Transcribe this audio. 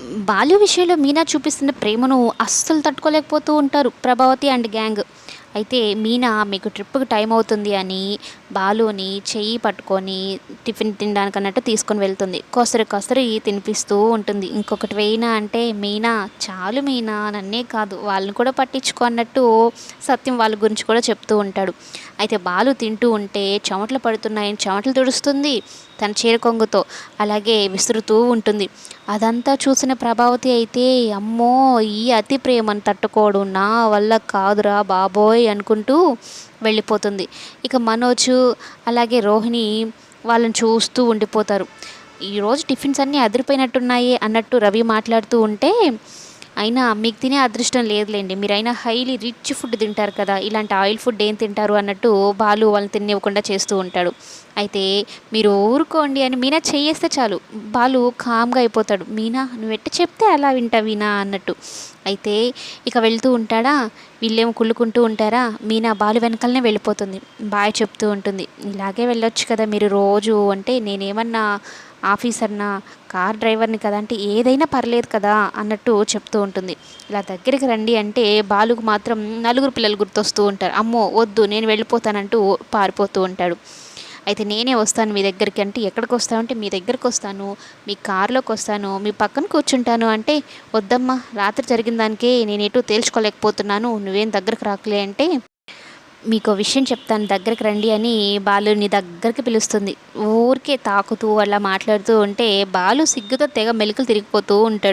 బాలు విషయంలో మీనా చూపిస్తున్న ప్రేమను అస్సలు తట్టుకోలేకపోతూ ఉంటారు ప్రభావతి అండ్ గ్యాంగ్. అయితే మీనా మీకు ట్రిప్కి టైం అవుతుంది అని బాలుని చెయ్యి పట్టుకొని టిఫిన్ తినడానికి అన్నట్టు తీసుకొని వెళ్తుంది. కొసరి కొసరి తినిపిస్తూ ఉంటుంది. ఇంకొకటి వేయినా అంటే మీనా చాలు మీనా నన్నే కాదు వాళ్ళని కూడా పట్టించుకో అన్నట్టు సత్యం వాళ్ళ గురించి కూడా చెప్తూ ఉంటాడు. అయితే బాలు తింటూ ఉంటే చెమటలు పడుతున్నాయని చెమటలు తుడుస్తుంది తన చీర కొంగుతో. అలాగే విసురుతూ ఉంటుంది. అదంతా చూసిన ప్రభావతి అయితే అమ్మో ఈ అతి ప్రేమను తట్టుకోడు నా వల్ల కాదురా బాబోయ్ అనుకుంటూ వెళ్ళిపోతుంది. ఇక మనోజ్ అలాగే రోహిణి వాళ్ళని చూస్తూ ఉండిపోతారు. ఈరోజు టిఫిన్స్ అన్నీ అదిరిపోయినట్టున్నాయి అన్నట్టు రవి మాట్లాడుతూ ఉంటే అయినా మీకు తినే అదృష్టం లేదులేండి. మీరైనా హైలీ రిచ్ ఫుడ్ తింటారు కదా ఇలాంటి ఆయిల్ ఫుడ్ ఏం తింటారు అన్నట్టు బాలు వాళ్ళని తినివ్వకుండా చేస్తూ ఉంటాడు. అయితే మీరు ఊరుకోండి అని మీనా చేయేస్తే చాలు. బాలు కామ్గా అయిపోతాడు. మీనా నువ్వు ఎట్ట చెప్తే అలా వింటా వీనా అన్నట్టు. అయితే ఇక వెళ్తూ ఉంటాడా? వీళ్ళేమో కుళ్ళుకుంటూ ఉంటారా? మీనా బాలు వెనకాలనే వెళ్ళిపోతుంది. బాయ్ చెప్తూ ఉంటుంది. ఇలాగే వెళ్ళొచ్చు కదా మీరు రోజు. అంటే నేనేమన్నా ఆఫీసర్నా కార్ డ్రైవర్ని కదా అంటే ఏదైనా పర్లేదు కదా అన్నట్టు చెప్తూ ఉంటుంది. ఇలా దగ్గరికి రండి అంటే బాలుకు మాత్రం నలుగురు పిల్లలు గుర్తొస్తూ ఉంటారు. అమ్మో వద్దు నేను వెళ్ళిపోతానంటూ పారిపోతూ ఉంటాడు. అయితే నేనే వస్తాను మీ దగ్గరికి అంటే ఎక్కడికి వస్తామంటే అంటే మీ దగ్గరికి వస్తాను మీ కారులోకి వస్తాను మీ పక్కన కూర్చుంటాను అంటే వద్దమ్మా రాత్రి జరిగిన దానికే నేను ఎటు తేల్చుకోలేకపోతున్నాను నువ్వేం దగ్గరకు రాకలే అంటే మీకు విషయం చెప్తాను దగ్గరికి రండి అని బాలుని దగ్గరికి పిలుస్తుంది. ఊరికే తాకుతూ అలా మాట్లాడుతూ ఉంటే బాలు సిగ్గుతో తెగ మెలికలు తిరిగిపోతూ ఉంటాడు.